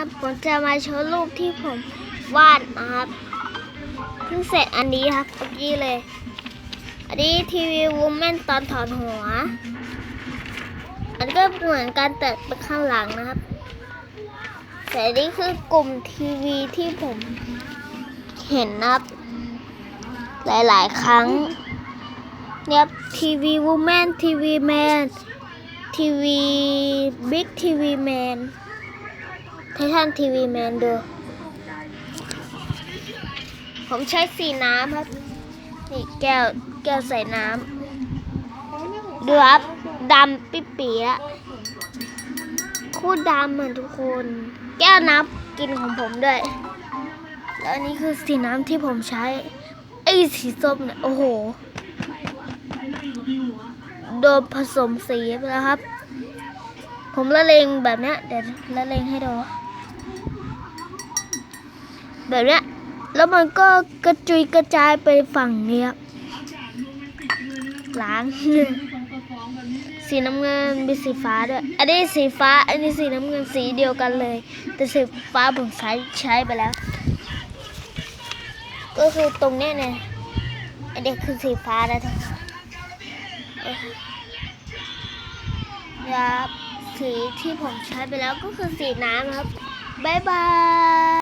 ครับ ผมจะมาโชว์รูปที่ผมวาดนะครับ เพิ่งเสร็จอันนี้ครับเมื่อกี้เลย อันนี้ทีวีวูแมนตอนถอนหัว อันนี้ก็เหมือนกันแต่เป็นข้างหลังนะครับแต่นนี่คือกลุ่มทีวีที่ผมเห็นนะครับ หลาย ๆ ครั้งเนี่ยทีวีวูแมนทีวีแมนทีวีบิ๊กทีวีแมน ไททันทีวีแมนดูผมใช้สีน้ำครับ นี่แก้วแก้วใส่น้ำดูครับดำปิ๊ปีละคู่ดำเหมือนทุกคน แก้วน้ำกินของผมด้วย แล้วอันนี้คือสีน้ำที่ผมใช้ ไอ้สีส้มเนี่ย โอ้โห โดนผสมสีไปแล้วครับ ผมละเลงแบบเนี้ย เดี๋ยวละเลงให้ดู แบบเนี้ยแล้วมันก็กระจุยกระจายไปฝั่งเนี้ครับล้างสีน้ำเงินมีสีฟ้าด้วย อันนี้สีฟ้า อันนี้สีน้ำเงินสีเดียวกันเลย แต่สีฟ้าผมใช้ใช้ไปแล้ว ก็คือตรงเนี้ยเนี่ยอันนี้คือสีฟ้านะทุกคนครับสีที่ผมใช้ไปแล้วก็คือสีน้ำครับ บ๊ายบาย